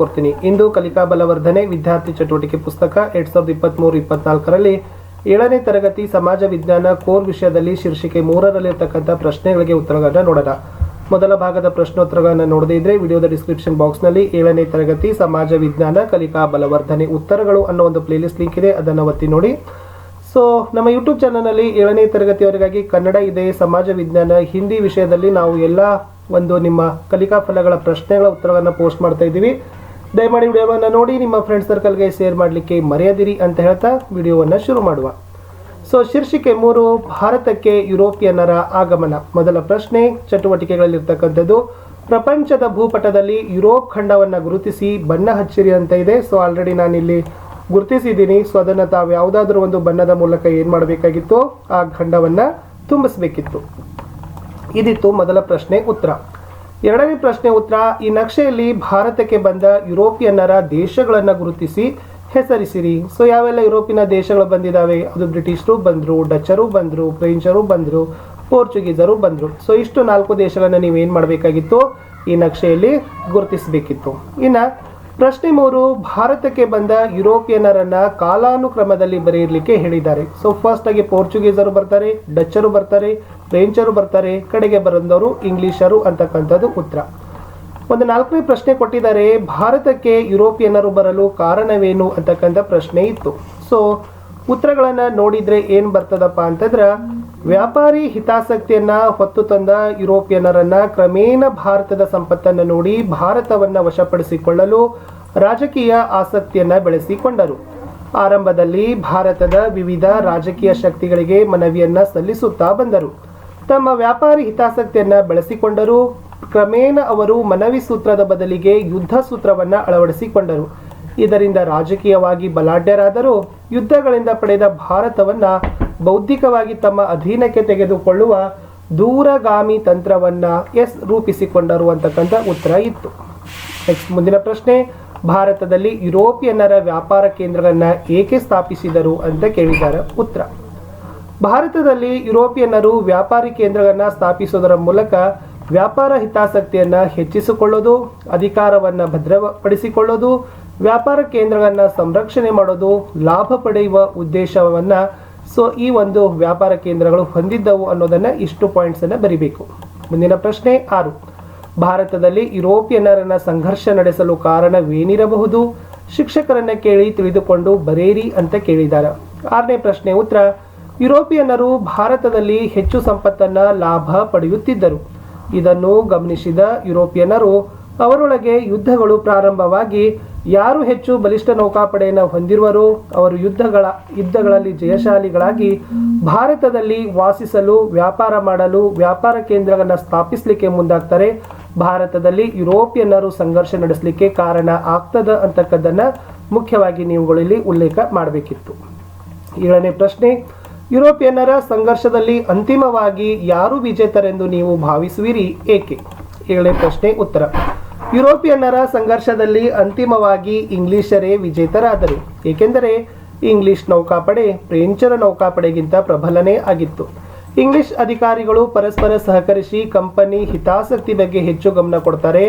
ಕೊಡ್ತೀನಿ. ಇಂದು ಕಲಿಕಾ ಬಲವರ್ಧನೆ ವಿದ್ಯಾರ್ಥಿ ಚಟುವಟಿಕೆ ಪುಸ್ತಕ ಎರಡ್ ಸಾವಿರದ ಇಪ್ಪತ್ಮೂರು, ಇಪ್ಪತ್ನಾಲ್ಕರಲ್ಲಿ ಏಳನೇ ತರಗತಿ ಸಮಾಜ ವಿಜ್ಞಾನ ಕೋರ್ ವಿಷಯದಲ್ಲಿ ಶೀರ್ಷಿಕೆ ಮೂರರಲ್ಲಿರ್ತಕ್ಕಂಥ ಪ್ರಶ್ನೆಗಳಿಗೆ ಉತ್ತರಗಳನ್ನು ನೋಡೋಣ. ಮೊದಲ ಭಾಗದ ಪ್ರಶ್ನೋತ್ತರಗಳನ್ನು ನೋಡದೇ ಇದ್ರೆ ವಿಡಿಯೋದ ಡಿಸ್ಕ್ರಿಪ್ಷನ್ ಬಾಕ್ಸ್ನಲ್ಲಿ ಏಳನೇ ತರಗತಿ ಸಮಾಜ ವಿಜ್ಞಾನ ಕಲಿಕಾ ಬಲವರ್ಧನೆ ಉತ್ತರಗಳು ಅನ್ನೋ ಒಂದು ಪ್ಲೇಲಿಸ್ಟ್ ಲಿಂಕ್ ಇದೆ, ಅದನ್ನು ಒತ್ತಿ ನೋಡಿ. ಸೊ ನಮ್ಮ ಯೂಟ್ಯೂಬ್ ಚಾನಲ್ನಲ್ಲಿ ಏಳನೇ ತರಗತಿಯವರಿಗಾಗಿ ಕನ್ನಡ ಇದೆ, ಸಮಾಜ ವಿಜ್ಞಾನ, ಹಿಂದಿ ವಿಷಯದಲ್ಲಿ ನಾವು ಎಲ್ಲ ಒಂದು ನಿಮ್ಮ ಕಲಿಕಾ ಫಲಗಳ ಪ್ರಶ್ನೆಗಳ ಉತ್ತರವನ್ನು ಪೋಸ್ಟ್ ಮಾಡ್ತಾ ಇದ್ದೀವಿ. ದಯಮಾಡಿ ವಿಡಿಯೋವನ್ನು ನೋಡಿ, ನಿಮ್ಮ ಫ್ರೆಂಡ್ ಸರ್ಕಲ್ಗೆ ಶೇರ್ ಮಾಡಲಿಕ್ಕೆ ಮರೆಯದಿರಿ ಅಂತ ಹೇಳ್ತಾ ವಿಡಿಯೋವನ್ನು ಶುರು ಮಾಡುವ. ಸೊ ಶೀರ್ಷಿಕೆ ಮೂರು, ಭಾರತಕ್ಕೆ ಯುರೋಪಿಯನ್ನರ ಆಗಮನ. ಮೊದಲ ಪ್ರಶ್ನೆ, ಚಟುವಟಿಕೆಗಳಲ್ಲಿರ್ತಕ್ಕಂಥದ್ದು, ಪ್ರಪಂಚದ ಭೂಪಟದಲ್ಲಿ ಯುರೋಪ್ ಖಂಡವನ್ನು ಗುರುತಿಸಿ ಬಣ್ಣ ಹಚ್ಚಿರಿ ಅಂತ ಇದೆ. ಸೊ ಆಲ್ರೆಡಿ ನಾನಿಲ್ಲಿ ಗುರುತಿಸಿದ್ದೀನಿ. ಸೊ ಅದನ್ನು ತಾವು ಯಾವುದಾದ್ರೂ ಒಂದು ಬಣ್ಣದ ಮೂಲಕ ಏನು ಮಾಡಬೇಕಾಗಿತ್ತು? ಆ ಖಂಡವನ್ನು ತುಂಬಿಸಬೇಕಿತ್ತು. ಇದಿತ್ತು ಮೊದಲ ಪ್ರಶ್ನೆ ಉತ್ತರ. ಎರಡನೇ ಪ್ರಶ್ನೆ ಉತ್ತರ, ಈ ನಕ್ಷೆಯಲ್ಲಿ ಭಾರತಕ್ಕೆ ಬಂದ ಯುರೋಪಿಯನ್ನರ ದೇಶಗಳನ್ನು ಗುರುತಿಸಿ ಹೆಸರಿಸಿರಿ. ಸೊ ಯಾವೆಲ್ಲ ಯುರೋಪಿನ ದೇಶಗಳು ಬಂದಿದ್ದಾವೆ ಅದು ಬ್ರಿಟಿಷರು ಬಂದರು, ಡಚ್ಚರು ಬಂದರು, ಫ್ರೆಂಚರು ಬಂದರು, ಪೋರ್ಚುಗೀಸರು ಬಂದರು. ಸೊ ಇಷ್ಟು ನಾಲ್ಕು ದೇಶಗಳನ್ನು ನೀವೇನು ಮಾಡಬೇಕಾಗಿತ್ತು? ಈ ನಕ್ಷೆಯಲ್ಲಿ ಗುರುತಿಸಬೇಕಿತ್ತು. ಇನ್ನು ಪ್ರಶ್ನೆ ಮೂರು, ಭಾರತಕ್ಕೆ ಬಂದ ಯುರೋಪಿಯನ್ನರನ್ನ ಕಾಲಾನುಕ್ರಮದಲ್ಲಿ ಬರೆಯಲಿಕ್ಕೆ ಹೇಳಿದ್ದಾರೆ. ಸೊ ಫಸ್ಟ್ ಆಗಿ ಪೋರ್ಚುಗೀಸರು ಬರ್ತಾರೆ, ಡಚ್ಚರು ಬರ್ತಾರೆ, ಫ್ರೆಂಚರು ಬರ್ತಾರೆ, ಕಡೆಗೆ ಬರೆದವರು ಇಂಗ್ಲಿಷರು ಅಂತಕ್ಕಂಥದ್ದು ಉತ್ತರ. ಒಂದು ನಾಲ್ಕನೇ ಪ್ರಶ್ನೆ ಕೊಟ್ಟಿದ್ದಾರೆ, ಭಾರತಕ್ಕೆ ಯುರೋಪಿಯನ್ನರು ಬರಲು ಕಾರಣವೇನು ಅಂತಕ್ಕಂಥ ಪ್ರಶ್ನೆ ಇತ್ತು. ಸೊ ಉತ್ತರಗಳನ್ನು ನೋಡಿದ್ರೆ ಏನು ಬರ್ತದಪ್ಪ ಅಂತಂದ್ರೆ ವ್ಯಾಪಾರಿ ಹಿತಾಸಕ್ತಿಯನ್ನ ಹೊತ್ತು ತಂದ ಯುರೋಪಿಯನ್ನರನ್ನ ಕ್ರಮೇಣ ಭಾರತದ ಸಂಪತ್ತನ್ನು ನೋಡಿ ಭಾರತವನ್ನ ವಶಪಡಿಸಿಕೊಳ್ಳಲು ರಾಜಕೀಯ ಆಸಕ್ತಿಯನ್ನ ಬೆಳೆಸಿಕೊಂಡರು. ಆರಂಭದಲ್ಲಿ ಭಾರತದ ವಿವಿಧ ರಾಜಕೀಯ ಶಕ್ತಿಗಳಿಗೆ ಮನವಿಯನ್ನ ಸಲ್ಲಿಸುತ್ತಾ ಬಂದರು. ತಮ್ಮ ವ್ಯಾಪಾರಿ ಹಿತಾಸಕ್ತಿಯನ್ನ ಬೆಳೆಸಿಕೊಂಡರು. ಕ್ರಮೇಣ ಅವರು ಮನವಿ ಸೂತ್ರದ ಬದಲಿಗೆ ಯುದ್ಧ ಸೂತ್ರವನ್ನ ಅಳವಡಿಸಿಕೊಂಡರು. ಇದರಿಂದ ರಾಜಕೀಯವಾಗಿ ಬಲಾಢ್ಯರಾದರೂ ಯುದ್ಧಗಳಿಂದ ಪಡೆದ ಭಾರತವನ್ನ ಬೌದ್ಧಿಕವಾಗಿ ತಮ್ಮ ಅಧೀನಕ್ಕೆ ತೆಗೆದುಕೊಳ್ಳುವ ದೂರಗಾಮಿ ತಂತ್ರವನ್ನ ಎಸ್ ರೂಪಿಸಿಕೊಂಡರು ಅಂತಕ್ಕಂಥ ಉತ್ತರ ಇತ್ತು. ನೆಕ್ಸ್ಟ್ ಮುಂದಿನ ಪ್ರಶ್ನೆ, ಭಾರತದಲ್ಲಿ ಯುರೋಪಿಯನ್ನರ ವ್ಯಾಪಾರ ಕೇಂದ್ರಗಳನ್ನು ಏಕೆ ಸ್ಥಾಪಿಸಿದರು ಅಂತ ಕೇಳಿದ್ದಾರೆ ಉತ್ತರ. ಭಾರತದಲ್ಲಿ ಯುರೋಪಿಯನ್ನರು ವ್ಯಾಪಾರಿ ಕೇಂದ್ರಗಳನ್ನು ಸ್ಥಾಪಿಸುವುದರ ಮೂಲಕ ವ್ಯಾಪಾರ ಹಿತಾಸಕ್ತಿಯನ್ನ ಹೆಚ್ಚಿಸಿಕೊಳ್ಳೋದು, ಅಧಿಕಾರವನ್ನ ಭದ್ರಪಡಿಸಿಕೊಳ್ಳೋದು, ವ್ಯಾಪಾರ ಕೇಂದ್ರಗಳನ್ನ ಸಂರಕ್ಷಣೆ ಮಾಡೋದು ಲಾಭ ಪಡೆಯುವ ಉದ್ದೇಶವನ್ನ ಸೊ ಈ ಒಂದು ವ್ಯಾಪಾರ ಕೇಂದ್ರಗಳು ಹೊಂದಿದ್ದವು ಅನ್ನೋದನ್ನ ಇಷ್ಟು ಪಾಯಿಂಟ್ಸನ್ನು ಬರಿಬೇಕು. ಮುಂದಿನ ಪ್ರಶ್ನೆ ಆರು. ಭಾರತದಲ್ಲಿ ಯುರೋಪಿಯನ್ನರನ್ನ ಸಂಘರ್ಷ ನಡೆಸಲು ಕಾರಣವೇನಿರಬಹುದು? ಶಿಕ್ಷಕರನ್ನ ಕೇಳಿ ತಿಳಿದುಕೊಂಡು ಬರೇರಿ ಅಂತ ಕೇಳಿದ್ದಾರೆ ಆರನೇ ಪ್ರಶ್ನೆ ಉತ್ತರ. ಯುರೋಪಿಯನ್ನರು ಭಾರತದಲ್ಲಿ ಹೆಚ್ಚು ಸಂಪತ್ತನ್ನ ಲಾಭ ಪಡೆಯುತ್ತಿದ್ದರು. ಇದನ್ನು ಗಮನಿಸಿದ ಯುರೋಪಿಯನ್ನರು ಅವರೊಳಗೆ ಯುದ್ಧಗಳು ಪ್ರಾರಂಭವಾಗಿ ಯಾರು ಹೆಚ್ಚು ಬಲಿಷ್ಠ ನೌಕಾಪಡೆಯನ್ನು ಹೊಂದಿರುವರೋ ಅವರು ಯುದ್ಧಗಳ, ಯುದ್ಧಗಳಲ್ಲಿ ಜಯಶಾಲಿಗಳಾಗಿ ಭಾರತದಲ್ಲಿ ವಾಸಿಸಲು, ವ್ಯಾಪಾರ ಮಾಡಲು, ವ್ಯಾಪಾರ ಕೇಂದ್ರಗಳನ್ನು ಸ್ಥಾಪಿಸಲಿಕ್ಕೆ ಮುಂದಾಗ್ತಾರೆ. ಭಾರತದಲ್ಲಿ ಯುರೋಪಿಯನ್ನರು ಸಂಘರ್ಷ ನಡೆಸಲಿಕ್ಕೆ ಕಾರಣ ಆಗ್ತದ ಅಂತಕ್ಕದ್ದನ್ನ ಮುಖ್ಯವಾಗಿ ನೀವುಗಳಲ್ಲಿ ಉಲ್ಲೇಖ ಮಾಡಬೇಕಿತ್ತು. ಏಳನೇ ಪ್ರಶ್ನೆ, ಯುರೋಪಿಯನ್ನರ ಸಂಘರ್ಷದಲ್ಲಿ ಅಂತಿಮವಾಗಿ ಯಾರು ವಿಜೇತರೆಂದು ನೀವು ಭಾವಿಸುವಿರಿ ಏಕೆ? ಏಳನೇ ಪ್ರಶ್ನೆ, ಉತ್ತರ. ಯುರೋಪಿಯನ್ನರ ಸಂಘರ್ಷದಲ್ಲಿ ಅಂತಿಮವಾಗಿ ಇಂಗ್ಲಿಷರೇ ವಿಜೇತರಾದರು. ಏಕೆಂದರೆ ಇಂಗ್ಲಿಷ್ ನೌಕಾಪಡೆ ಫ್ರೆಂಚರ ನೌಕಾಪಡೆಗಿಂತ ಪ್ರಬಲನೇ ಆಗಿತ್ತು. ಇಂಗ್ಲಿಷ್ ಅಧಿಕಾರಿಗಳು ಪರಸ್ಪರ ಸಹಕರಿಸಿ ಕಂಪನಿ ಹಿತಾಸಕ್ತಿ ಬಗ್ಗೆ ಹೆಚ್ಚು ಗಮನ ಕೊಡ್ತಾರೆ.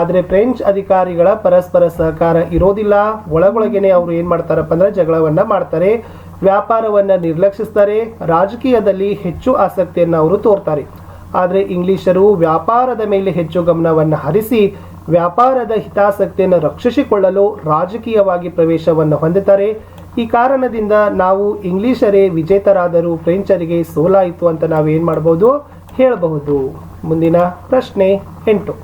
ಆದರೆ ಫ್ರೆಂಚ್ ಅಧಿಕಾರಿಗಳ ಪರಸ್ಪರ ಸಹಕಾರ ಇರೋದಿಲ್ಲ. ಒಳಗೊಳಗೇನೆ ಅವರು ಏನು ಮಾಡ್ತಾರಪ್ಪ ಅಂದ್ರೆ ಜಗಳವನ್ನ ಮಾಡ್ತಾರೆ. ವ್ಯಾಪಾರವನ್ನ ನಿರ್ಲಕ್ಷಿಸ್ತಾರೆ. ರಾಜಕೀಯದಲ್ಲಿ ಹೆಚ್ಚು ಆಸಕ್ತಿಯನ್ನು ಅವರು ತೋರ್ತಾರೆ. ಆದರೆ ಇಂಗ್ಲಿಷರು ವ್ಯಾಪಾರದ ಮೇಲೆ ಹೆಚ್ಚು ಗಮನವನ್ನು ಹರಿಸಿ ವ್ಯಾಪಾರದ ಹಿತಾಸಕ್ತಿಯನ್ನು ರಕ್ಷಿಸಿಕೊಳ್ಳಲು ರಾಜಕೀಯವಾಗಿ ಪ್ರವೇಶವನ್ನು ಹೊಂದುತ್ತಾರೆ ಈ ಕಾರಣದಿಂದ ನಾವು ಇಂಗ್ಲಿಷರೇ ವಿಜೇತರಾದರೂ ಫ್ರೆಂಚರಿಗೆ ಸೋಲಾಯಿತು ಅಂತ ನಾವು ಏನು ಮಾಡಬಹುದು ಹೇಳಬಹುದು. ಮುಂದಿನ ಪ್ರಶ್ನೆ ಎಂಟು.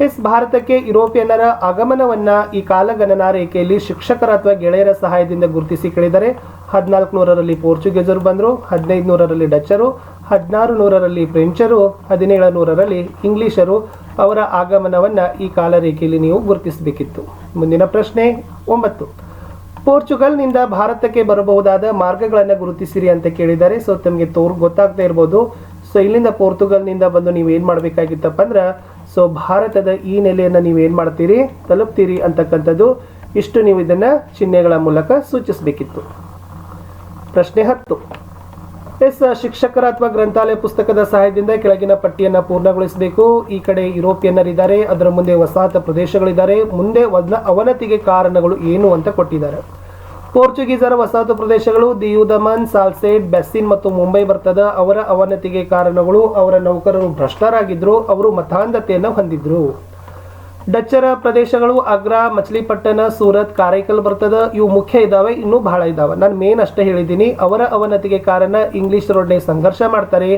ಎಸ್ ಭಾರತಕ್ಕೆ ಯುರೋಪಿಯನ್ನರ ಆಗಮನವನ್ನ ಈ ಕಾಲಗಣನಾ ರೇಖೆಯಲ್ಲಿ ಶಿಕ್ಷಕರ ಅಥವಾ ಗೆಳೆಯರ ಸಹಾಯದಿಂದ ಗುರುತಿಸಿ ಕೇಳಿದರೆ ಹದಿನಾಲ್ಕು ನೂರರಲ್ಲಿ ಪೋರ್ಚುಗೀಸರು ಬಂದರು ಹದಿನೈದು ನೂರರಲ್ಲಿ ಡಚ್ಚರು ಹದಿನಾರು ನೂರರಲ್ಲಿ ಫ್ರೆಂಚರು ಹದಿನೇಳು ನೂರರಲ್ಲಿ ಇಂಗ್ಲಿಷರು ಅವರ ಆಗಮನವನ್ನ ಈ ಕಾಲರೇಖೆಯಲ್ಲಿ ನೀವು ಗುರುತಿಸಬೇಕಿತ್ತು. ಮುಂದಿನ ಪ್ರಶ್ನೆ ಒಂಬತ್ತು. ಪೋರ್ಚುಗಲ್ನಿಂದ ಭಾರತಕ್ಕೆ ಬರಬಹುದಾದ ಮಾರ್ಗಗಳನ್ನು ಗುರುತಿಸಿರಿ ಅಂತ ಕೇಳಿದ್ದಾರೆ ಸೊ ತಮಗೆ ತೋರ್, ಗೊತ್ತಾಗ್ತಾ ಇರ್ಬೋದು. ಸೊ ಇಲ್ಲಿಂದ ಪೋರ್ಚುಗಲ್ನಿಂದ ಬಂದು ನೀವು ಏನು ಮಾಡಬೇಕಾಗಿತ್ತಪ್ಪ ಅಂದ್ರೆ, ಸೊ ಭಾರತದ ಈ ನೆಲೆಯನ್ನು ನೀವು ಏನು ಮಾಡ್ತೀರಿ, ತಲುಪ್ತೀರಿ ಅಂತಕ್ಕಂಥದ್ದು ಇಷ್ಟು ನೀವು ಇದನ್ನು ಚಿಹ್ನೆಗಳ ಮೂಲಕ ಸೂಚಿಸಬೇಕಿತ್ತು. ಪ್ರಶ್ನೆ ಹತ್ತು. ಎಸ್, ಶಿಕ್ಷಕರ ಅಥವಾ ಗ್ರಂಥಾಲಯ ಪುಸ್ತಕದ ಸಹಾಯದಿಂದ ಕೆಳಗಿನ ಪಟ್ಟಿಯನ್ನು ಪೂರ್ಣಗೊಳಿಸಬೇಕು. ಈ ಕಡೆ ಯುರೋಪಿಯನ್ನರಿದ್ದಾರೆ, ಅದರ ಮುಂದೆ ವಸಾಹತ ಪ್ರದೇಶಗಳಿದ್ದಾರೆ, ಮುಂದೆ ಅವನತಿಗೆ ಕಾರಣಗಳು ಏನು ಅಂತ ಕೊಟ್ಟಿದ್ದಾರೆ. ಪೋರ್ಚುಗೀಸರ ವಸಾಹತು ಪ್ರದೇಶಗಳು ದಿಯು ದಮನ್ ಸಾಲ್ಸೇಟ್, ಬೆಸ್ಸಿನ್ ಮತ್ತು ಮುಂಬೈ ಬರ್ತದ, ಅವರ ಅವನತಿಗೆ ಕಾರಣಗಳು, ಅವರ ನೌಕರರು ಭ್ರಷ್ಟರಾಗಿದ್ದರು ಅವರು ಮತಾಂಧತೆಯನ್ನು ಹೊಂದಿದ್ರು. ಡಚ್ಚರ ಪ್ರದೇಶಗಳು ಆಗ್ರಾ, ಮಚ್ಲಿಪಟ್ಟಣ, ಸೂರತ್, ಕಾರೈಕಲ್ ಬರ್ತದ. ಇವು ಮುಖ್ಯ ಇದಾವೆ, ಇನ್ನೂ ಬಹಳ ಇದಾವೆ. ನಾನು ಮೇನ್ ಅಷ್ಟೇ ಹೇಳಿದ್ದೀನಿ. ಅವರ ಅವನತಿಗೆ ಕಾರಣ ಇಂಗ್ಲಿಷರೊಡನೆ ಸಂಘರ್ಷ ಮಾಡ್ತಾರೆ.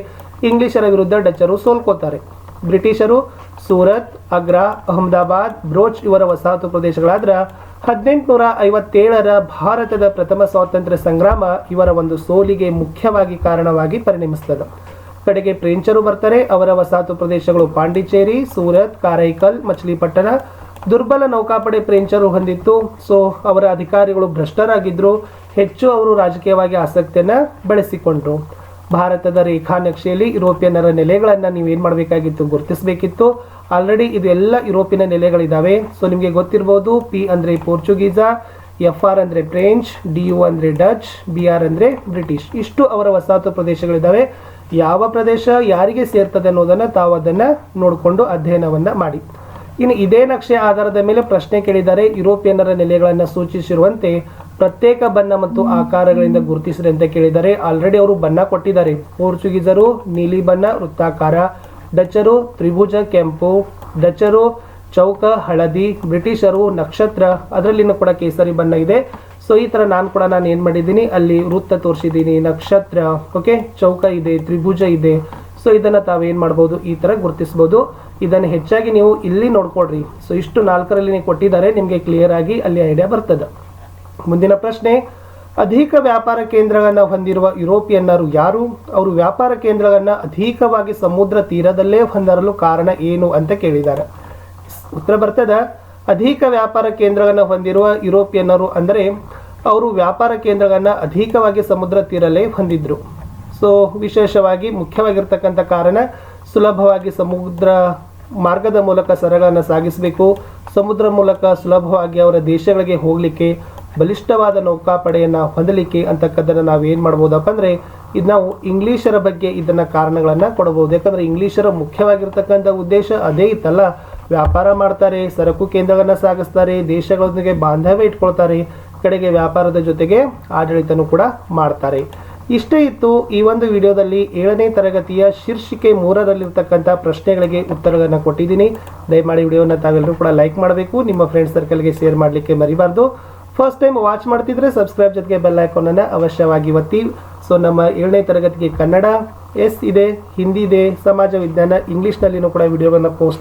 ಇಂಗ್ಲಿಷರ ವಿರುದ್ಧ ಡಚ್ಚರು ಸೋಲ್ಕೋತಾರೆ. ಬ್ರಿಟಿಷರು ಸೂರತ್, ಆಗ್ರಾ, ಅಹಮದಾಬಾದ್, ಬ್ರೋಚ್ ಇವರ ವಸಾಹತು ಪ್ರದೇಶಗಳಾದ್ರ ಹದಿನೆಂಟುನೂರ ಐವತ್ತೇಳರ ಭಾರತದ ಪ್ರಥಮ ಸ್ವಾತಂತ್ರ್ಯ ಸಂಗ್ರಾಮ ಇವರ ಒಂದು ಸೋಲಿಗೆ ಮುಖ್ಯವಾಗಿ ಕಾರಣವಾಗಿ ಪರಿಣಮಿಸ್ತದೆ. ಕಡೆಗೆ ಪ್ರೇಂಚರು ಬರ್ತಾರೆ. ಅವರ ವಸಾಹತು ಪ್ರದೇಶಗಳು ಪಾಂಡಿಚೇರಿ, ಸೂರತ್, ಕಾರೈಕಲ್, ಮಚಲಿಪಟ್ಟಣ. ದುರ್ಬಲ ನೌಕಾಪಡೆ ಪ್ರೇಂಚರು ಹೊಂದಿತ್ತು. ಸೊ ಅವರ ಅಧಿಕಾರಿಗಳು ಭ್ರಷ್ಟರಾಗಿದ್ದರು ಹೆಚ್ಚು ಅವರು ರಾಜಕೀಯವಾಗಿ ಆಸಕ್ತಿಯನ್ನ ಬೆಳೆಸಿಕೊಂಡ್ರು. ಭಾರತದ ರೇಖಾ ನಕ್ಷೆಯಲ್ಲಿ ಯುರೋಪಿಯನ್ನರ ನೆಲೆಗಳನ್ನು ನೀವು ಏನು ಮಾಡಬೇಕಾಗಿತ್ತು ಗುರುತಿಸಬೇಕಿತ್ತು. ಆಲ್ರೆಡಿ ಇದು ಎಲ್ಲ ಯುರೋಪಿನ ನೆಲೆಗಳಿದ್ದಾವೆ ಸೊ ನಿಮಗೆ ಗೊತ್ತಿರ್ಬೋದು ಪಿ ಅಂದರೆ ಪೋರ್ಚುಗೀಸಾ ಎಫ್ ಆರ್ ಅಂದರೆ ಫ್ರೆಂಚ್ ಡಿ ಯು ಅಂದರೆ ಡಚ್ ಬಿ ಆರ್ ಅಂದರೆ ಬ್ರಿಟಿಷ್ ಇಷ್ಟು ಅವರ ವಸಾಹತು ಪ್ರದೇಶಗಳಿದ್ದಾವೆ ಯಾವ ಪ್ರದೇಶ ಯಾರಿಗೆ ಸೇರ್ತದೆ ಅನ್ನೋದನ್ನು ತಾವು ಅದನ್ನು ನೋಡಿಕೊಂಡು ಅಧ್ಯಯನವನ್ನು ಮಾಡಿ. ಇನ್ನು ಇದೇ ನಕ್ಷೆ ಆಧಾರದ ಮೇಲೆ ಪ್ರಶ್ನೆ ಕೇಳಿದರೆ ಯುರೋಪಿಯನ್ನರ ನೆಲೆಗಳನ್ನು ಸೂಚಿಸಿರುವಂತೆ ಪ್ರತ್ಯೇಕ ಬಣ್ಣ ಮತ್ತು ಆಕಾರಗಳಿಂದ ಗುರುತಿಸಿದೆ ಅಂತ ಕೇಳಿದರೆ ಆಲ್ರೆಡಿ ಅವರು ಬಣ್ಣ ಕೊಟ್ಟಿದ್ದಾರೆ. ಪೋರ್ಚುಗೀಸರು ನೀಲಿ ಬಣ್ಣ, ವೃತ್ತಾಕಾರ ಡಚ್ಚರು ತ್ರಿಭುಜ, ಕೆಂಪು ಡಚ್ಚರು ಚೌಕ, ಹಳದಿ, ಬ್ರಿಟಿಷರು ನಕ್ಷತ್ರ, ಅದರಲ್ಲಿನೂ ಕೂಡ ಕೇಸರಿ ಬಣ್ಣ ಇದೆ. ಸೊ ಈ ತರ ನಾನು ಕೂಡ ನಾನು ಏನು ಮಾಡಿದ್ದೀನಿ, ಅಲ್ಲಿ ವೃತ್ತ ತೋರಿಸಿದ್ದೀನಿ, ನಕ್ಷತ್ರ ಓಕೆ ಚೌಕ ಇದೆ, ತ್ರಿಭುಜ ಇದೆ. ಸೊ ಇದನ್ನ ತಾವೇನ್ ಮಾಡ್ಬೋದು, ಈ ತರ ಗುರುತಿಸ್ಬೋದು. ಇದನ್ನು ಹೆಚ್ಚಾಗಿ ನೀವು ಇಲ್ಲಿ ನೋಡ್ಕೊಡ್ರಿ ಸೊ ಇಷ್ಟು ನಾಲ್ಕರಲ್ಲಿ ನೀವು ಕೊಟ್ಟಿದ್ದಾರೆ, ನಿಮಗೆ ಕ್ಲಿಯರ್ ಆಗಿ ಅಲ್ಲಿ ಐಡಿಯಾ ಬರ್ತದೆ. ಮುಂದಿನ ಪ್ರಶ್ನೆ, ಅಧಿಕ ವ್ಯಾಪಾರ ಕೇಂದ್ರಗಳನ್ನು ಹೊಂದಿರುವ ಯುರೋಪಿಯನ್ನರು ಯಾರು? ಅವರು ವ್ಯಾಪಾರ ಕೇಂದ್ರಗಳನ್ನು ಅಧಿಕವಾಗಿ ಸಮುದ್ರ ತೀರದಲ್ಲೇ ಹೊಂದರಲು ಕಾರಣ ಏನು ಅಂತ ಕೇಳಿದ್ದಾರೆ. ಉತ್ತರ ಬರ್ತದ, ಅಧಿಕ ವ್ಯಾಪಾರ ಕೇಂದ್ರಗಳನ್ನು ಹೊಂದಿರುವ ಯುರೋಪಿಯನ್ನರು ಅಂದರೆ ಅವರು ವ್ಯಾಪಾರ ಕೇಂದ್ರಗಳನ್ನು ಅಧಿಕವಾಗಿ ಸಮುದ್ರ ತೀರಲೇ ಹೊಂದಿದ್ರು. ಸೊ ವಿಶೇಷವಾಗಿ ಮುಖ್ಯವಾಗಿರ್ತಕ್ಕಂಥ ಕಾರಣ ಸುಲಭವಾಗಿ ಸಮುದ್ರ ಮಾರ್ಗದ ಮೂಲಕ ಸರಗಳನ್ನು ಸಾಗಿಸಬೇಕು, ಸಮುದ್ರ ಮೂಲಕ ಸುಲಭವಾಗಿ ಅವರ ದೇಶಗಳಿಗೆ ಹೋಗಲಿಕ್ಕೆ, ಬಲಿಷ್ಠವಾದ ನೌಕಾಪಡೆಯನ್ನು ಹೊಂದಲಿಕ್ಕೆ ಅಂತಕ್ಕದ್ದನ್ನು ನಾವು ಏನು ಮಾಡ್ಬೋದಪ್ಪ ಅಂದರೆ, ಇದು ನಾವು ಇಂಗ್ಲೀಷರ ಬಗ್ಗೆ ಇದನ್ನ ಕಾರಣಗಳನ್ನು ಕೊಡಬಹುದು ಯಾಕಂದ್ರೆ ಇಂಗ್ಲೀಷರ ಮುಖ್ಯವಾಗಿರ್ತಕ್ಕಂಥ ಉದ್ದೇಶ ಅದೇ ಇತ್ತಲ್ಲ. ವ್ಯಾಪಾರ ಮಾಡ್ತಾರೆ, ಸರಕು ಕೇಂದ್ರಗಳನ್ನ ಸಾಗಿಸ್ತಾರೆ, ದೇಶಗಳೊಂದಿಗೆ ಬಾಂಧವ್ಯ ಇಟ್ಕೊಳ್ತಾರೆ. ಕಡೆಗೆ ವ್ಯಾಪಾರದ ಜೊತೆಗೆ ಆಡಳಿತನೂ ಕೂಡ ಮಾಡ್ತಾರೆ. ಇಷ್ಟೇ ಇತ್ತು ಈ ಒಂದು ವಿಡಿಯೋದಲ್ಲಿ ಏಳನೇ ತರಗತಿಯ ಶೀರ್ಷಿಕೆ ಮೂರರಲ್ಲಿರ್ತಕ್ಕಂಥ ಪ್ರಶ್ನೆಗಳಿಗೆ ಉತ್ತರಗಳನ್ನು ಕೊಟ್ಟಿದ್ದೀನಿ. ದಯಮಾಡಿ ವಿಡಿಯೋನ ತಾವೆಲ್ಲರೂ ಕೂಡ ಲೈಕ್ ಮಾಡಬೇಕು. ನಿಮ್ಮ ಫ್ರೆಂಡ್ ಸರ್ಕಲ್ಗೆ ಶೇರ್ ಮಾಡಲಿಕ್ಕೆ ಮರಿಬಾರ್ದು. ಫಸ್ಟ್ ಟೈಮ್ ವಾಚ್ ಮಾಡ್ತಿದ್ರೆ ಸಬ್ಸ್ಕ್ರೈಬ್ ಜೊತೆಗೆ ಬೆಲ್ ಐಕಾನನ್ನು ಅವಶ್ಯವಾಗಿ ಒತ್ತಿ. ಸೊ ನಮ್ಮ ಏಳನೇ ತರಗತಿಗೆ ಕನ್ನಡ ಎಸ್ ಇದೆ, ಹಿಂದಿ ಇದೆ, ಸಮಾಜ ವಿಜ್ಞಾನ ಇಂಗ್ಲೀಷ್ನಲ್ಲಿನೂ ಕೂಡ ವಿಡಿಯೋವನ್ನು ಪೋಸ್ಟ್